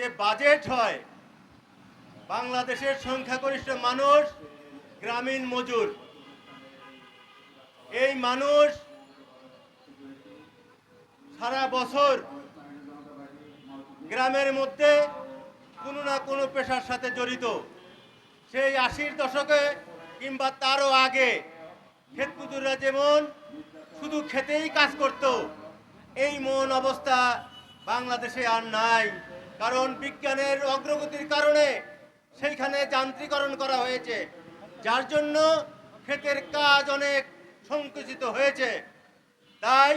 যে বাজেট হয়, বাংলাদেশের সংখ্যাগরিষ্ঠ মানুষ, গ্রামীণ মজুর। এই মানুষ সারা বছর গ্রামের মধ্যে কোনো না কোনো পেশার সাথে জড়িত। সেই আশির দশকে কিংবা তারও আগে ক্ষেতমজুররা যেমন শুধু খেতেই কাজ করত, এই মন অবস্থা বাংলাদেশে আর নাই। কারণ বিজ্ঞানের অগ্রগতির কারণে সেইখানে যান্ত্রিকরণ করা হয়েছে, যার জন্য ক্ষেতের কাজ অনেক সংকুচিত হয়েছে। তাই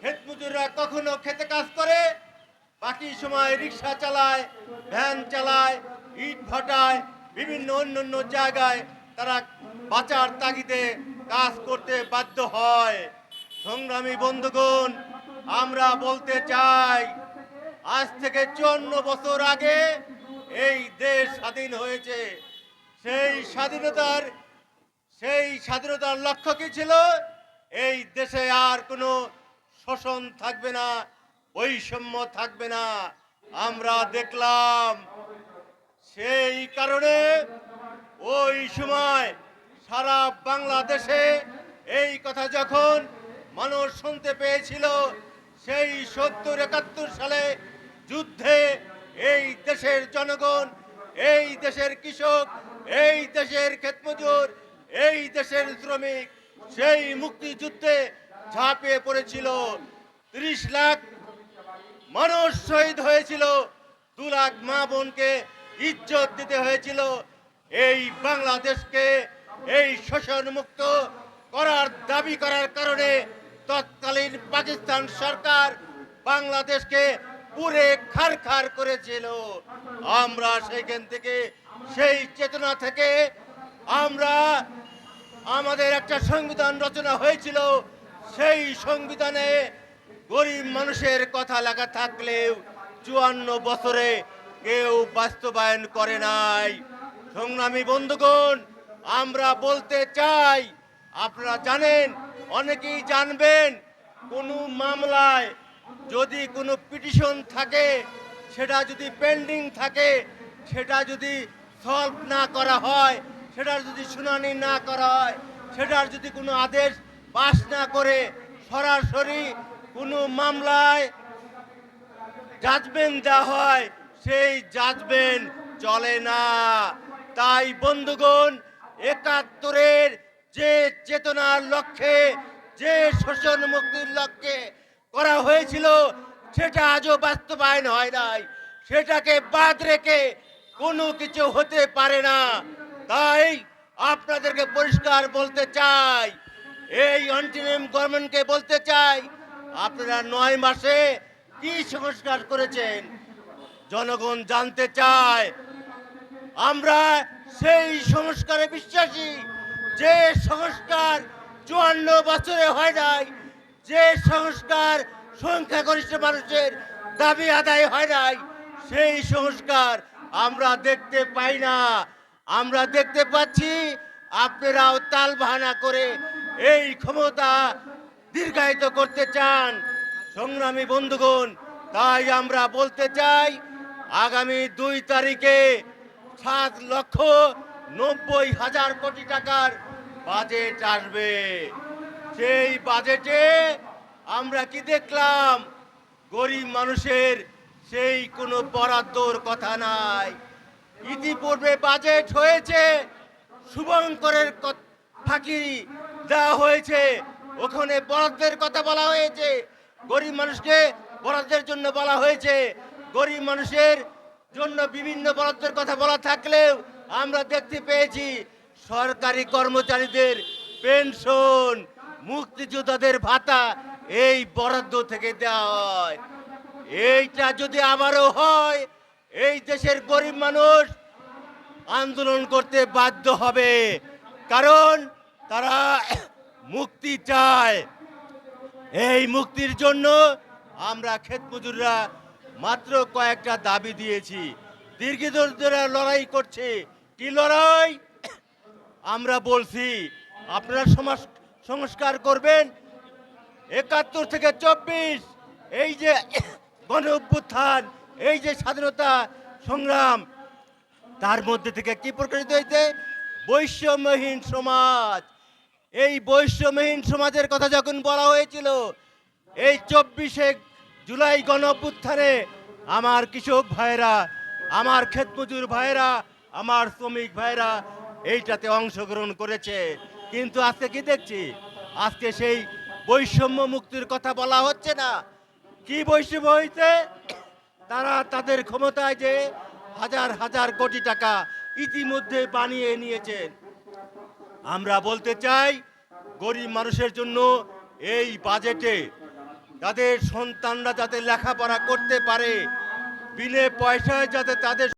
ক্ষেত মজুররা কখনো খেতে কাজ করে, বাকি সময় রিক্সা চালায়, ভ্যান চালায়, ইট ভাটায়, বিভিন্ন অন্য অন্য জায়গায় তারা বাঁচার তাগিদে কাজ করতে বাধ্য হয়। সংগ্রামী বন্ধুগণ, আমরা বলতে চাই আজ থেকে চুয়ান্ন বছর আগে এই দেশ স্বাধীন হয়েছে। সেই স্বাধীনতার সেই স্বাধীনতার লক্ষ্য কি ছিল? এই দেশে আর কোনো শোষণ থাকবে না, বৈষম্য থাকবে না। আমরা দেখলাম সেই কারণে ওই সময় সারা বাংলাদেশে এই কথা যখন মানুষ শুনতে পেয়েছিল, সেই সত্তর একাত্তর সালে যুদ্ধে এই দেশের জনগণ, এই দেশের কৃষক, এই দেশের ক্ষেতমজুর, এই দেশের শ্রমিক, সেই মুক্তিযুদ্ধে ঝাঁপিয়ে পড়েছিল। ত্রিশ লাখ মানুষ শহীদ হয়েছিল। দু লাখ মা বোনকে ইজ্জত দিতে হয়েছিল। এই বাংলাদেশকে এই শোষণ মুক্ত করার দাবি করার কারণে তৎকালীন পাকিস্তান সরকার বাংলাদেশকে পুরে খারখার করেছিল আমরা সেইখান থেকে, সেই চেতনা থেকে আমরা আমাদের একটা সংবিধান রচনা হয়েছিল। সেই সংবিধানে গরিব মানুষের কথা লেখা থাকলেও চুয়ান্ন বছরে কেউ বাস্তবায়ন করে নাই। সংগ্রামী বন্ধুগণ, আমরা বলতে চাই, আপনারা জানেন, অনেকেই জানবেন, কোনো মামলায় যদি কোনো পিটিশন থাকে, সেটা যদি পেন্ডিং থাকে, সেটা যদি সলভ না করা হয় সেটার যদি শুনানি না করা হয়, সেটার যদি কোনো আদেশ পাশ না করে, সরাসরি কোনো মামলায় জাজমেন্ট দেওয়া হয়, সেই জাজমেন্ট চলে না। তাই বন্ধুগণ, একাত্তরের যে চেতনার লক্ষ্যে, যে শোষণ মুক্তির লক্ষ্যে করা হয়েছিল, সেটা আজও বাস্তবায়ন হয় নাই। সেটাকে বাদ রেখে কোনো কিছু হতে পারে না। তাই আপনাদেরকে পরিষ্কার বলতে চাই, এই অন্টিনিম গভর্নমেন্টকে বলতে চাই, আপনারা নয় মাসে কি সংস্কার করেছেন? জনগণ জানতে চায়, আমরা সেই সংস্কারে বিশ্বাসী, যে সংস্কার চুয়ান্ন বছরে হয় নাই যে সংস্কার সংখ্যাগরিষ্ঠ মানুষের দাবি আদায় হয় নাই, সেই সংস্কার আমরা দেখতে পাই না। আমরা দেখতে পাচ্ছি আপনারাও তাল বাহানা করে এই ক্ষমতা দীর্ঘায়িত করতে চান, সংগ্রামী বন্ধুগণ। তাই আমরা বলতে চাই, আগামী দুই তারিখে সাত লক্ষ নব্বই হাজার কোটি টাকার বাজেট আসবে। সেই বাজেটে আমরা কি দেখলাম? গরিব মানুষের সেই কোনো বরাদ্দর কথা নাই। ইতিপূর্বে বাজেট হয়েছে, শুভঙ্করের ফাঁকি দেওয়া হয়েছে। ওখানে বরাদ্দের কথা বলা হয়েছে। গরিব মানুষকে বরাদ্দের জন্য বলা হয়েছে। গরিব মানুষের জন্য বিভিন্ন বরাদ্দের কথা বলা থাকলেও আমরা দেখতে পেয়েছি, সরকারি কর্মচারীদের পেনশন। মুক্তিযোদ্ধাদের ভাতা এই বরাদ্দ থেকে দেওয়া হয়। এইটা যদি আবারও হয়, এই দেশের গরিব মানুষ আন্দোলন করতে বাধ্য হবে। কারণ তারা মুক্তি চায়। এই মুক্তির জন্য আমরা ক্ষেত মজুররা মাত্র কয়েকটা দাবি দিয়েছি। দীর্ঘদিন ধরে লড়াই করছে। কি লড়াই? আমরা বলছি, আপনারা সমাজ সংস্কার করবেন। একাত্তর থেকে চব্বিশ, এই যে গণ অভ্যুত্থান, এই যে স্বাধীনতা সংগ্রাম, তার মধ্যে থেকে কি প্রকাশিত হয়েছে? বৈষম্যহীন সমাজ। এই বৈষম্যহীন সমাজের কথা যখন বলা হয়েছিল, এই চব্বিশে জুলাই গণ অভ্যুত্থানে আমার কৃষক ভাইরা আমার ক্ষেতমজুর ভাইরা আমার শ্রমিক ভাইরা এইটাতে অংশগ্রহণ করেছে। কিন্তু আজকে কি দেখছি? আজকে সেই বৈষম্য মুক্তির কথা বলা হচ্ছে না। কি বৈষম্য হয়েছে? তারা তাদের ক্ষমতায় যে হাজার হাজার কোটি টাকা ইতিমধ্যে বানিয়ে নিয়েছেন। আমরা বলতে চাই, গরিব মানুষের জন্য এই বাজেটে তাদের সন্তানরা যাতে লেখাপড়া করতে পারে, বিনে পয়সায় যাতে তাদের